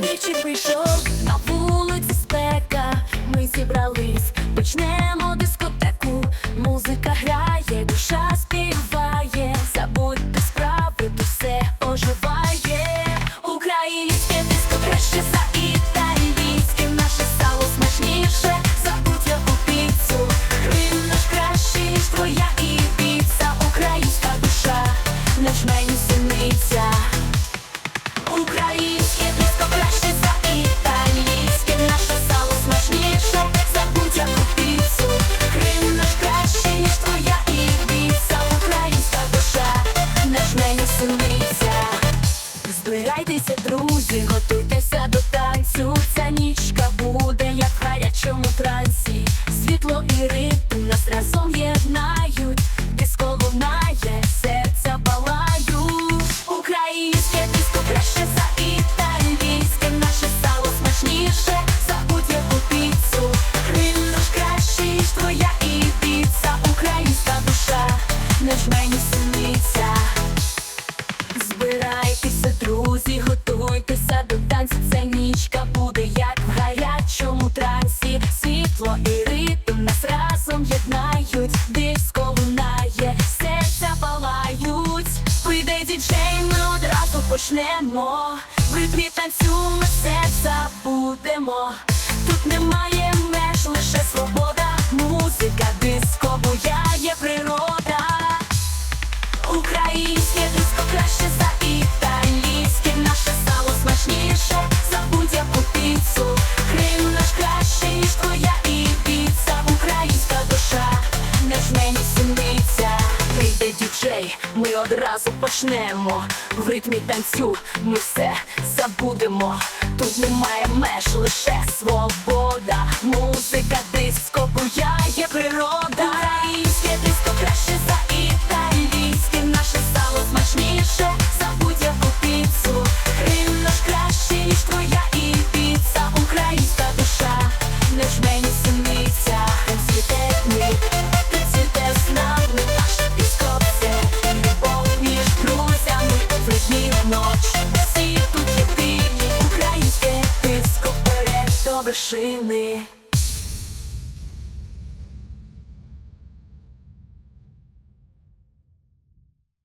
Нічі прийшов на вулиці спека. Ми зібрались, почнемо дискотеку. Музика грає, душа співає. Забудьте справи, бо все оживає. Українське диско краще за. Наш. Збирайтеся, друзі, готуйтеся до танцю. Ця нічка буде, як в гарячому трансі. Світло і ритм нас разом єднають. Диско лунає, серця палають. Українське диско краще за італійське. Наше сало смачніше за будь-яку піцу. Крим наш кращий, друзі, готуйтеся до танцю. це нічка буде, як в гарячому трансі. Світло і ритм нас разом єднають. Диско лунає, серця палають. Прийде діджей, ми одразу почнемо. В ритмі танцю ми все забудемо. Тут немає Прийде ми одразу почнемо. В ритмі танцю ми все забудемо. Тут немає меж, лише свобода. Вершини.